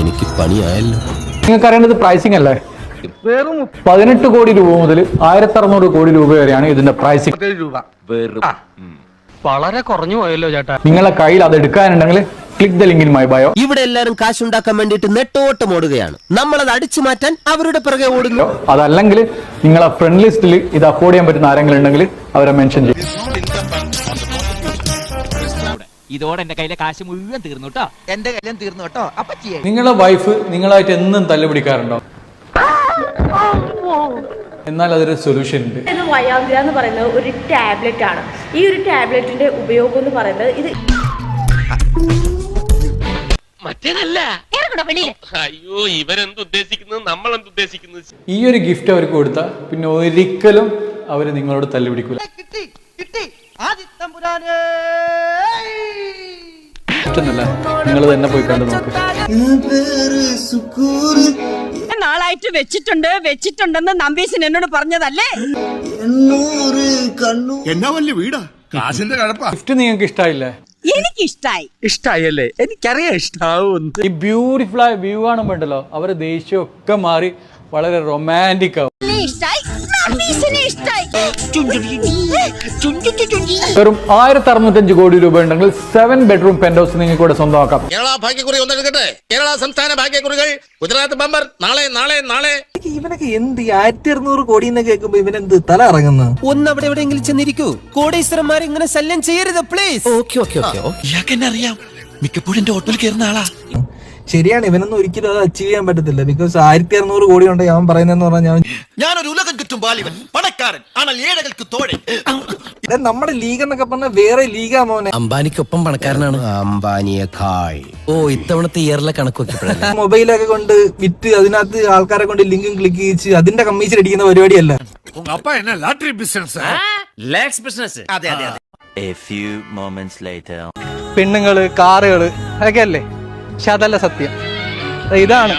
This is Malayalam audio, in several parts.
എനിക്ക് പണിയായല്ലോ. നിങ്ങൾക്ക് അറിയേണ്ടത് പ്രൈസിംഗ് അല്ലേ? വെറും പതിനെട്ട് കോടി രൂപ മുതൽ ആയിരത്തി അറുന്നൂറ് കോടി രൂപ വരെയാണ് ഇതിന്റെ പ്രൈസിംഗ് വളരെ കുറഞ്ഞു പോയല്ലോ ചേട്ടാ. നിങ്ങളെ കയ്യിൽ അത് എടുക്കാനുണ്ടെങ്കിൽ click the link in my bio ഇവിടെ എല്ലാരും കാശുണ്ടാക്കാൻ വേണ്ടിയിട്ട് നെട്ടോട്ടം ഓടുകയാണ്. അത് അടിച്ചു മാറ്റാൻ അവരുടെ പിറകെ ഓടുന്നു. അതല്ലെങ്കിൽ നിങ്ങളെ ഫ്രണ്ട് ലിസ്റ്റിൽ ഇത് അഫോർഡ് ചെയ്യാൻ പറ്റുന്ന ആരെങ്കിലും ഉണ്ടെങ്കിൽ അവരെ മെൻഷൻ ചെയ്യും. ഇതോടെ എന്റെ കയ്യിലെ കാശ് മുഴുവൻ തീർന്നു കേട്ടോ. എന്റെ കയ്യിലും തീർന്നു കേട്ടോ. അപ്പൊ ചെയ്യാം. നിങ്ങളെ വൈഫ് നിങ്ങളായിട്ട് എന്നും തല്ലുപിടിക്കാറുണ്ടോ? എന്നാൽ അതൊരു സൊല്യൂഷൻ ഉണ്ട്. ഇത് വയാഗ്ര എന്ന് പറയുന്നത് ഒരു ടാബ്ലറ്റ് ആണ്. ഈ ഒരു ടാബ്ലറ്റിന്റെ ഉപയോഗം എന്ന് പറയുന്നത് ഇത് അയ്യോ ഇവരെന്ത് ഉദ്ദേശിക്കുന്നത്? നമ്മൾ എന്ത് ഉദ്ദേശിക്കുന്നത്? ഈ ഒരു ഗിഫ്റ്റ് അവർക്ക് കൊടുത്താൽ പിന്നെ ഒരിക്കലും അവർ നിങ്ങളോട് തല്ലുപിടിക്കൂല. കിട്ടി കിട്ടി ആദിത്തമ്പുരാനേ ഇഷ്ടമല്ല നിങ്ങൾ തന്നെ പോയി കണ്ടു നോക്ക്. നാളായിട്ട് വെച്ചിട്ടുണ്ട് വെച്ചിട്ടുണ്ടെന്ന് നമ്പീശൻ എന്നോട് പറഞ്ഞതല്ലേ? എന്നാ വലിയ വീടാ? കാശിന്റെ കഴപ്പാ. ഗിഫ്റ്റ് നിങ്ങൾക്ക് ഇഷ്ടായില്ലേ? എനിക്ക് ഇഷ്ടായി ഇഷ്ടായി അല്ലേ എനിക്കറിയാം ഇഷ്ടാവും ഈ ബ്യൂട്ടിഫുൾ ആയ വ്യൂ വേണ്ടല്ലോ അവരെ ദേഷ്യമൊക്കെ മാറി വളരെ റൊമാന്റിക് ആവും. വെറും ആയിരത്തി അറുന്നൂറ്റഞ്ച് കോടി രൂപ ഉണ്ടെങ്കിൽ സെവൻ ബെഡ്റൂം പെന്റ് ഹൗസ് നിങ്ങൾക്ക് ഇവിടെ സ്വന്തമാക്കാം. കേരള ഭാഗ്യക്കുറി ഒന്നെടുക്കട്ടെ കേരള സംസ്ഥാന ഭാഗ്യക്കുറികൾ. ഗുജറാത്ത് ബമ്പർ. നാളെ നാളെ നാളെ. ഇവനൊക്കെ എന്ത് ആയിരത്തി അറുന്നൂറ് കോടി എന്ന് കേൾക്കുമ്പോ ഇവനെന്ത് തല ഇറങ്ങുന്നു ഒന്ന് അവിടെ എവിടെയെങ്കിലും ചെന്നിരിക്കൂ. കോടീശ്വരന്മാരെ ഇങ്ങനെ ശല്യം ചെയ്യരുത് പ്ലീസ് ഓക്കെ ഓക്കെ ഓക്കെ ഇയാൾക്ക് എന്നെ അറിയാം. മിക്കപ്പോഴും എന്റെ ഓട്ടോയിൽ കയറുന്ന ആളാ. ശരിയാണ് ഇവനൊന്നും ഒരിക്കലും അത് അച്ചീവ് ചെയ്യാൻ പറ്റത്തില്ല. ബിക്കോസ് ആയിരത്തി അറുന്നൂറ് കോടി ഉണ്ട് അവൻ പറയുന്നതെന്ന് പറഞ്ഞാൽ ഞാനൊരു ഉലകം ചുറ്റും പണക്കാരൻ ഏഴകൾക്ക് തോഴൻ. നമ്മുടെ ലീഗ് എന്നൊക്കെ പറഞ്ഞാൽ വേറെ ലീഗാ മോനെ. അംബാനിക്കൊപ്പം പണക്കാരനാണ്. അംബാനിയെക്കാൾ. ഓ ഇത്തവണത്തെ ഇയറിലെ കണക്ക് മൊബൈലൊക്കെ കൊണ്ട് വിറ്റ് അതിനകത്ത് ആൾക്കാരെ കൊണ്ട് ലിങ്കും ക്ലിക്ക് ചെയ്ച്ച് അതിന്റെ കമ്മീഷൻ അടിക്കുന്ന പരിപാടിയല്ല. അപ്പ എന്നാ ലോട്ടറി അതെ അതെ പെണ്ണുങ്ങൾ കാറുകൾ അതൊക്കെയല്ലേ? പക്ഷെ അതല്ല സത്യം. ഇതാണ്.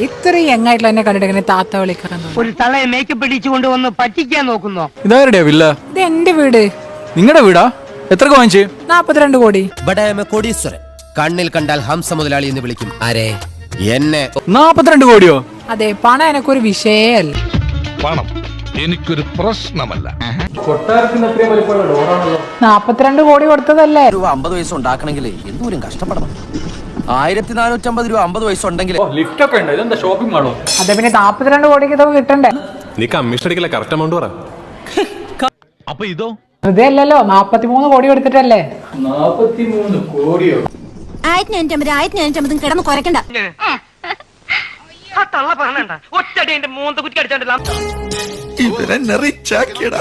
ഇത്രയും എങ്ങായിട്ടുള്ള എന്നെ കണ്ടിട്ട് എങ്ങനെ താത്ത വിളിക്കാൻ ഒരു തളയെ മേക്കപ്പ് ഇടിച്ചുകൊണ്ട് വന്ന് പറ്റിക്കാൻ നോക്കുന്നോ? ഇതാരുടെയാ വില്ല? ഇത് എന്റെ വീട്. നിങ്ങളുടെ വീടാ? എത്ര വാങ്ങിച്ചു? നാപ്പത്തിരണ്ട് കോടി. ബഡായമ കോടീശ്വരൻ. കണ്ണിൽ കണ്ടാൽ ഹംസ മുതലാളി എന്ന് വിളിക്കും. ആരേ? എന്നെ. നാപ്പത്തിരണ്ട് കോടിയോ? അതെ പണം എനക്കൊരു വിഷയല്ല. പണം. എനിക്കൊരു പ്രശ്നമല്ല. നാപ്പത്തിരണ്ട് കോടി കൊടുത്തതല്ലേ? രൂപ അമ്പത് വയസ്സ് ഉണ്ടാക്കണമെങ്കിൽ എന്തോരം കഷ്ടപ്പെടണം. ആയിരത്തി നാനൂറ്റമ്പത് രൂപ അമ്പത് വയസ്സുണ്ടെങ്കിൽ ലിഫ്റ്റ് ഒക്കെ ഉണ്ട്. ഇതെന്താ ഷോപ്പിംഗ് മാളോ അതെ പിന്നെ നാപ്പത്തിരണ്ട് കോടിക്ക് ഇതൊക്കെ കിട്ടണ്ടേ? നീ കമ്മീഷൻ അടിക്കില്ല? കറക്റ്റ് എമൗണ്ട് പറ. അപ്പൊ ഇതോ? ഇതല്ലല്ലോ നാപ്പത്തിമൂന്ന് കോടി കൊടുത്തിട്ടല്ലേ? നാപ്പത്തിമൂന്ന് കോടിയോ? ആയിരത്തി അഞ്ഞൂറ്റമ്പത് ആയിരത്തി അഞ്ചമ്പതും കിടന്ന് കുറയ്ക്കണ്ട എന്റെ മൂന്ന് കുറ്റി അടിച്ചാണ്ടല്ലോ ഇവരെ നെറിച്ചാക്കിയടാ.